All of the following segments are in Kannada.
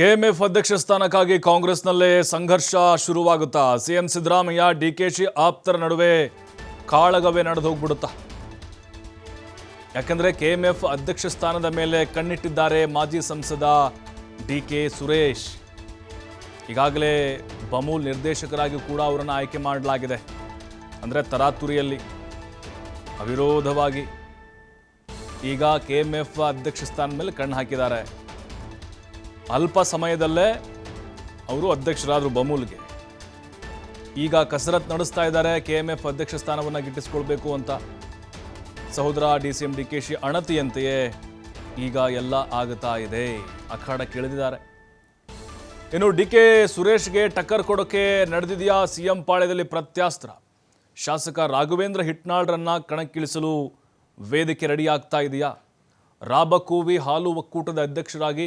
ಕೆಎಂಎಫ್ ಅಧ್ಯಕ್ಷ ಸ್ಥಾನಕ್ಕಾಗಿ ಕಾಂಗ್ರೆಸ್ನಲ್ಲೇ ಸಂಘರ್ಷ ಶುರುವಾಗುತ್ತಾ? ಸಿಎಂ ಸಿದ್ದರಾಮಯ್ಯ ಶಿ ಆಪ್ತರ ನಡುವೆ ಕಾಳಗವೇ ನಡೆದು ಹೋಗ್ಬಿಡುತ್ತಾ? ಯಾಕಂದ್ರೆ ಕೆಎಂಎಫ್ ಅಧ್ಯಕ್ಷ ಸ್ಥಾನದ ಮೇಲೆ ಕಣ್ಣಿಟ್ಟಿದ್ದಾರೆ ಮಾಜಿ ಸಂಸದ ಡಿ ಕೆ ಸುರೇಶ್. ಈಗಾಗಲೇ ಬಮೂಲ್ ನಿರ್ದೇಶಕರಾಗಿ ಕೂಡ ಅವರನ್ನು ಆಯ್ಕೆ ಮಾಡಲಾಗಿದೆ. ಅಂದರೆ ತರಾತುರಿಯಲ್ಲಿ, ಅವಿರೋಧವಾಗಿ. ಈಗ ಕೆ ಎಂ ಎಫ್ ಅಧ್ಯಕ್ಷ ಸ್ಥಾನದ ಮೇಲೆ ಕಣ್ಣು ಹಾಕಿದ್ದಾರೆ. ಅಲ್ಪ ಸಮಯದಲ್ಲೇ ಅವರು ಅಧ್ಯಕ್ಷರಾದರು ಬಮೂಲ್ಗೆ. ಈಗ ಕಸರತ್ ನಡೆಸ್ತಾ ಇದ್ದಾರೆ, ಕೆ ಎಂ ಎಫ್ ಅಧ್ಯಕ್ಷ ಸ್ಥಾನವನ್ನು ಗಿಟ್ಟಿಸ್ಕೊಳ್ಬೇಕು ಅಂತ. ಸಹೋದರ D C M D K Shi ಅಣತಿಯಂತೆಯೇ ಈಗ ಎಲ್ಲ ಆಗುತ್ತಾ ಇದೆ, ಅಖಾಡ ಕೇಳಿದಿದ್ದಾರೆ. ಇನ್ನು ಡಿ ಕೆ ಸುರೇಶ್ಗೆ ಟಕ್ಕರ್ ಕೊಡೋಕೆ ನಡೆದಿದೆಯಾ ಸಿ ಎಂ ಪಾಳ್ಯದಲ್ಲಿ ಪ್ರತ್ಯಾಸ್ತ್ರ? ಶಾಸಕ ರಾಘವೇಂದ್ರ ಹಿಟ್ನಾಳ್ರನ್ನ ಕಣಕ್ಕಿಳಿಸಲು ವೇದಿಕೆ ರೆಡಿ ಆಗ್ತಾ ಇದೆಯಾ ರಾಬಕೂವಿ ಹಾಲು ಒಕ್ಕೂಟದ ಅಧ್ಯಕ್ಷರಾಗಿ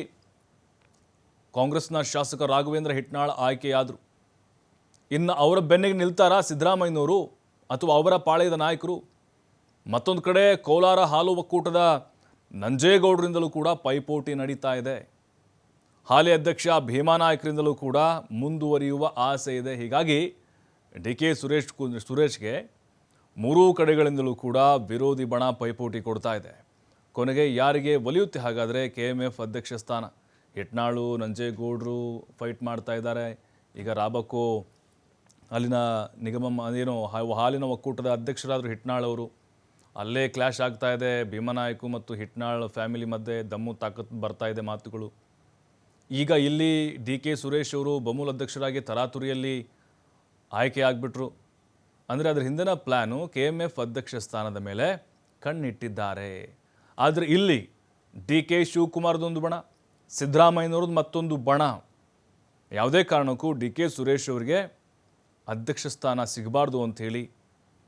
ಕಾಂಗ್ರೆಸ್ನ ಶಾಸಕ ರಾಘವೇಂದ್ರ ಹಿಟ್ನಾಳ್ ಆಯ್ಕೆಯಾದರು. ಇನ್ನು ಅವರ ಬೆನ್ನಿಗೆ ನಿಲ್ತಾರಾ ಸಿದ್ದರಾಮಯ್ಯನವರು ಅಥವಾ ಅವರ ಪಾಳ್ಯದ ನಾಯಕರು? ಮತ್ತೊಂದು ಕಡೆ ಕೋಲಾರ ಹಾಲು ಒಕ್ಕೂಟದ ನಂಜೇಗೌಡರಿಂದಲೂ ಕೂಡ ಪೈಪೋಟಿ ನಡೀತಾ ಇದೆ. ಹಾಲಿ ಅಧ್ಯಕ್ಷ ಭೀಮಾ ನಾಯಕರಿಂದಲೂ ಕೂಡ ಮುಂದುವರಿಯುವ ಆಸೆ ಇದೆ. ಹೀಗಾಗಿ ಡಿ ಕೆ ಸುರೇಶ್ ಕು- ಸುರೇಶ್ಗೆ ಮೂರೂ ಕಡೆಗಳಿಂದಲೂ ಕೂಡ ವಿರೋಧಿ ಬಣ ಪೈಪೋಟಿ ಕೊಡ್ತಾ ಇದೆ. ಕೊನೆಗೆ ಯಾರಿಗೆ ಒಲಿಯುತ್ತೆ ಹಾಗಾದರೆ ಕೆ ಎಂ ಎಫ್ ಅಧ್ಯಕ್ಷ ಸ್ಥಾನ? ಹಿಟ್ನಾಳು ನಂಜೇಗೌಡರು ಫೈಟ್ ಮಾಡ್ತಾ ಇದ್ದಾರೆ. ಈಗ ರಾಬಕ್ಕೋ ಅಲ್ಲಿನ ನಿಗಮ ಏನು ಹಾಲಿನ ಒಕ್ಕೂಟದ ಅಧ್ಯಕ್ಷರಾದರು ಹಿಟ್ನಾಳ್ ಅವರು. ಅಲ್ಲೇ ಕ್ಲಾಶ್ ಆಗ್ತಾ ಇದೆ. ಭೀಮನಾಯಕು ಮತ್ತು ಹಿಟ್ನಾಳ್ ಫ್ಯಾಮಿಲಿ ಮಧ್ಯೆ ದಮ್ಮು ತಾಕತ್ ಬರ್ತಾ ಇದೆ ಮಾತುಗಳು. ಈಗ ಇಲ್ಲಿ ಡಿ ಕೆ ಸುರೇಶ್ ಅವರು ಬಮೂಲ್ ಅಧ್ಯಕ್ಷರಾಗಿ ತರಾತುರಿಯಲ್ಲಿ ಆಯ್ಕೆ ಆಗಿಬಿಟ್ರು. ಅಂದರೆ ಅದರ ಹಿಂದಿನ ಪ್ಲ್ಯಾನು ಕೆ ಎಂ ಎಫ್ ಅಧ್ಯಕ್ಷ ಸ್ಥಾನದ ಮೇಲೆ ಕಣ್ಣಿಟ್ಟಿದ್ದಾರೆ. ಆದರೆ ಇಲ್ಲಿ ಡಿ ಕೆ ಶಿವಕುಮಾರ್ದೊಂದು ಬಣ. ಸಿದ್ದರಾಮಯ್ಯನವ್ರದ್ದು ಮತ್ತೊಂದು ಬಣ. ಯಾವುದೇ ಕಾರಣಕ್ಕೂ ಡಿ ಕೆ ಸುರೇಶ್ ಅವರಿಗೆ ಅಧ್ಯಕ್ಷ ಸ್ಥಾನ ಸಿಗಬಾರ್ದು ಅಂಥೇಳಿ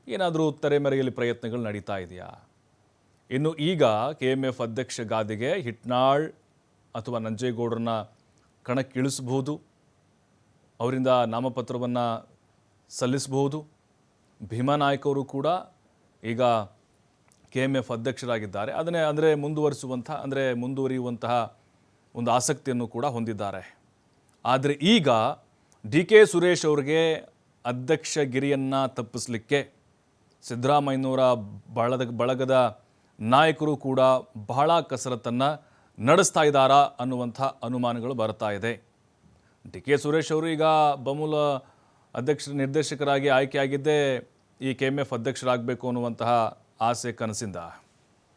ಏನಾದರೂ ತೆರೆಮರೆಯಲ್ಲಿ ಪ್ರಯತ್ನಗಳು ನಡೀತಾ ಇದೆಯಾ? ಇನ್ನು ಈಗ ಕೆ ಎಂ ಎಫ್ ಅಧ್ಯಕ್ಷ ಗಾದಿಗೆ ಹಿಟ್ನಾಳ್ ಅಥವಾ ನಂಜೇಗೌಡರನ್ನ ಕಣಕ್ಕಿಳಿಸಬಹುದು. ಅವರಿಂದ ನಾಮಪತ್ರವನ್ನು ಸಲ್ಲಿಸಬಹುದು. ಭೀಮಾನಾಯಕ್ ಅವರು ಕೂಡ ಈಗ ಕೆ ಎಂ ಎಫ್ ಅಧ್ಯಕ್ಷರಾಗಿದ್ದಾರೆ. ಅದನ್ನೇ ಅಂದರೆ ಮುಂದುವರಿಸುವಂತಹ ಅಂದರೆ ಮುಂದುವರಿಯುವಂತಹ ಒಂದು ಆಸಕ್ತಿಯನ್ನು ಕೂಡ ಹೊಂದಿದ್ದಾರೆ. ಆದರೆ ಈಗ ಡಿ ಕೆ ಸುರೇಶ್ ಅವರಿಗೆ ಅಧ್ಯಕ್ಷಗಿರಿಯನ್ನು ತಪ್ಪಿಸಲಿಕ್ಕೆ ಸಿದ್ದರಾಮಯ್ಯನವರ ಬಳದ, ಬಳಗದ ನಾಯಕರು ಕೂಡ ಬಹಳ ಕಸರತ್ತನ್ನು ನಡೆಸ್ತಾ ಇದ್ದಾರಾ ಅನ್ನುವಂಥ ಅನುಮಾನಗಳು ಬರ್ತಾ ಇದೆ. ಡಿ ಕೆ ಸುರೇಶ್ ಅವರು ಈಗ ಬಮೂಲ ಅಧ್ಯಕ್ಷ, ನಿರ್ದೇಶಕರಾಗಿ ಆಯ್ಕೆಯಾಗಿದ್ದೇ ಈ ಕೆ ಎಂ ಎಫ್ ಅಧ್ಯಕ್ಷರಾಗಬೇಕು ಅನ್ನುವಂತಹ ಆಸೆ ಕನಸಿಂದ.